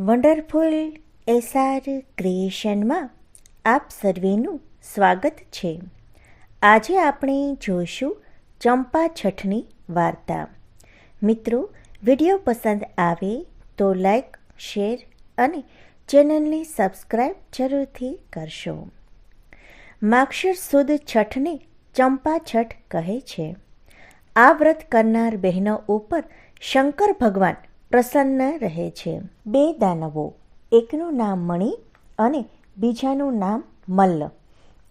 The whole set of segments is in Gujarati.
વન્ડરફુલ એસઆર ક્રિએશનમાં આપ સર્વેનું સ્વાગત છે. આજે આપણે જોઈશું ચંપા છઠની વાર્તા. મિત્રો, વીડિયો પસંદ આવે તો લાઈક શેર અને ચેનલને સબસ્ક્રાઈબ જરૂરથી કરશો. માક્ષર સુદ છઠને ચંપા છઠ કહે છે. આ વ્રત કરનાર બહેનો ઉપર શંકર ભગવાન પ્રસન્ન રહે છે. બે દાનવો, એકનું નામ મણિ અને બીજાનું નામ મલ્લ.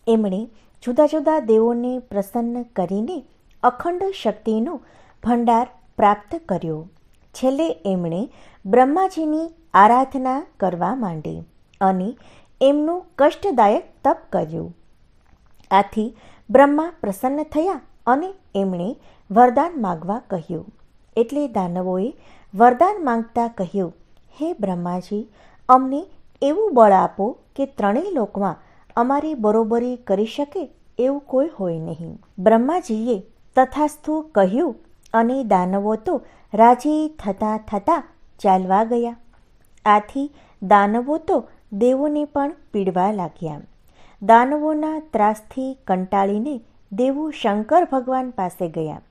એમણે જુદા જુદા દેવોને પ્રસન્ન કરીને અખંડ શક્તિનો ભંડાર પ્રાપ્ત કર્યો. છેલ્લે એમણે બ્રહ્માજીની આરાધના કરવા માંડી અને એમનું કષ્ટદાયક તપ કર્યું. આથી બ્રહ્મા પ્રસન્ન થયા અને એમણે વરદાન માગવા કહ્યું. એટલે દાનવોએ વરદાન માંગતા કહ્યું, હે બ્રહ્માજી, અમને એવું બળ આપો કે ત્રણેય લોકમાં અમારી બરોબરી કરી શકે એવું કોઈ હોય નહીં. બ્રહ્માજીએ તથાસ્તુ કહ્યું અને દાનવો તો રાજી થતાં થતાં ચાલવા ગયા. આથી દાનવો તો દેવોને પણ પીડવા લાગ્યા. દાનવોના ત્રાસથી કંટાળીને દેવો શંકર ભગવાન પાસે ગયા.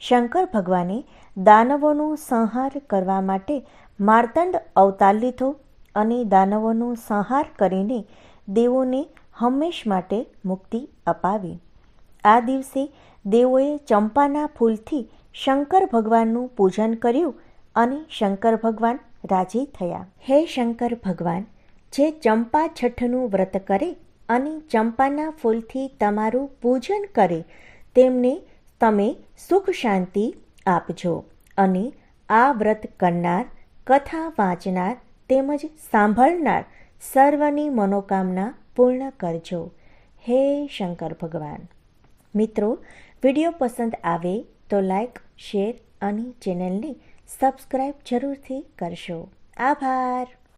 શંકર ભગવાને દાનવોનો સંહાર કરવા માટે માર્તંડ અવતાર લીધો અને દાનવોનો સંહાર કરીને દેવોને હંમેશ માટે મુક્તિ અપાવી. આ દિવસે દેવોએ ચંપાના ફૂલથી શંકર ભગવાનનું પૂજન કર્યું અને શંકર ભગવાન રાજી થયા. હે શંકર ભગવાન, જે ચંપા છઠ્ઠનું વ્રત કરે અને ચંપાના ફૂલથી તમારું પૂજન કરે, તેમને તમે સુખ શાંતિ આપજો અને આ વ્રત કરનાર, કથા વાંચનાર તેમજ સાંભળનાર સર્વની મનોકામના પૂર્ણ કરજો. હે શંકર ભગવાન! મિત્રો, વીડિયો પસંદ આવે તો લાઈક, શેર અને ચેનલને સબસ્ક્રાઈબ જરૂરથી કરશો. આભાર!